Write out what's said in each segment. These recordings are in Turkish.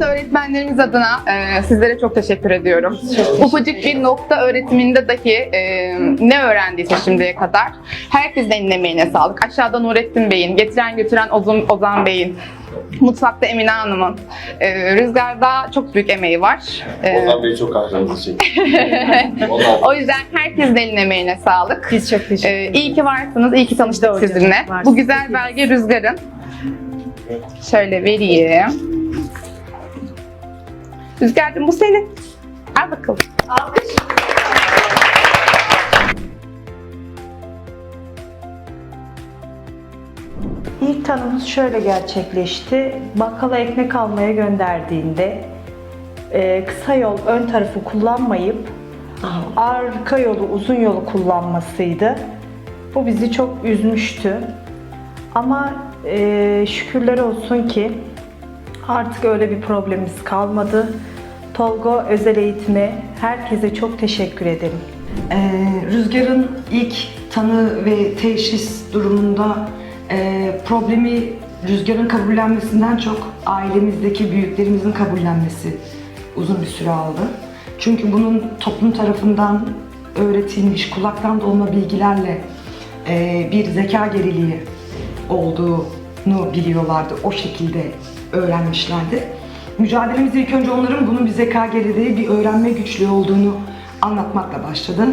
Öğretmenlerimiz adına e, sizlere çok teşekkür ediyorum. Ufacık bir nokta öğretiminde dahi e, ne öğrendiyse şimdiye kadar herkesin emeğine sağlık. Aşağıda Nurettin Bey'in, getiren götüren Ozan, Ozan Bey'in, mutfakta Emine Hanım'ın, e, Rüzgar'da çok büyük emeği var. E, Ozan Bey çok harcamızı çekti. Ondan o yüzden herkesin eline emeğine sağlık. Biz çok teşekkür Ee, iyi ki varsınız, iyi ki tanıştık sizinle. Bu güzel belge Rüzgar'ın. Şöyle vereyim. Rüzgar'cığım bu senin. Al bakalım. İlk tanımız şöyle gerçekleşti. Bakkala ekmek almaya gönderdiğinde e, kısa yol ön tarafı kullanmayıp arka yolu uzun yolu kullanmasıydı. Bu bizi çok üzmüştü. Ama e, şükürler olsun ki artık öyle bir problemimiz kalmadı. Tolga özel eğitime herkese çok teşekkür ederim. Ee, Rüzgar'ın ilk tanı ve teşhis durumunda e, problemi Rüzgar'ın kabullenmesinden çok ailemizdeki büyüklerimizin kabullenmesi uzun bir süre aldı. Çünkü bunun toplum tarafından öğretilmiş kulaktan dolma bilgilerle e, bir zeka geriliği olduğunu biliyorlardı. O şekilde öğrenmişlerdi. Mücadelemiz ilk önce onların bunun bir zeka geriliği, bir öğrenme güçlüğü olduğunu anlatmakla başladı.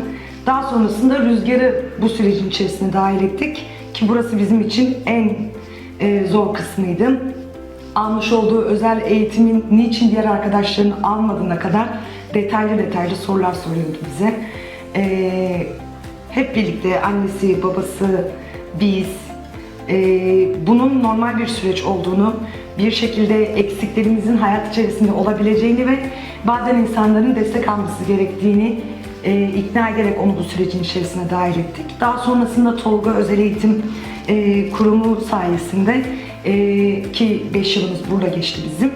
Daha sonrasında Rüzgar'ı bu sürecin içerisine dahil ettik ki burası bizim için en e, zor kısmıydı. Almış olduğu özel eğitimin niçin diğer arkadaşlarının almadığına kadar detaylı detaylı sorular soruyordu bize. E, hep birlikte annesi, babası, biz, e, bunun normal bir süreç olduğunu, bir şekilde eksiklerimizin hayat içerisinde olabileceğini ve bazen insanların destek alması gerektiğini e, ikna ederek onu bu sürecin içerisine dahil ettik. Daha sonrasında Tolga Özel Eğitim e, Kurumu sayesinde e, ki 5 yılımız burada geçti bizim.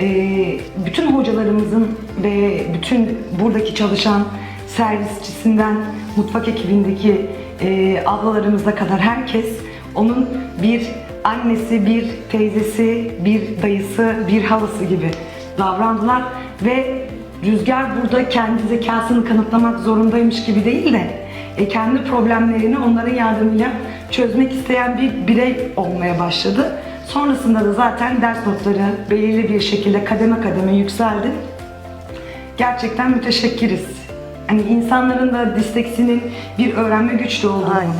e, bütün hocalarımızın ve bütün buradaki çalışan servisçisinden mutfak ekibindeki e, ablalarımıza kadar herkes onun bir annesi, bir teyzesi, bir dayısı, bir halası gibi davrandılar ve Rüzgar burada kendi zekasını kanıtlamak zorundaymış gibi değil de e, kendi problemlerini onların yardımıyla çözmek isteyen bir birey olmaya başladı. Sonrasında da zaten ders notları belirli bir şekilde kademe kademe yükseldi. Gerçekten müteşekkiriz. Hani insanların da disleksinin bir öğrenme güçlüğü olduğunu, Aynen.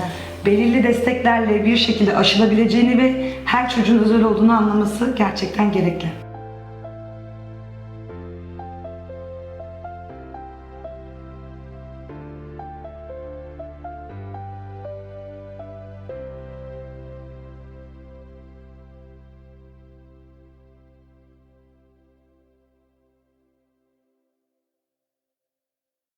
Belirli desteklerle bir şekilde aşılabileceğini ve her çocuğun özel olduğunu anlaması gerçekten gerekli.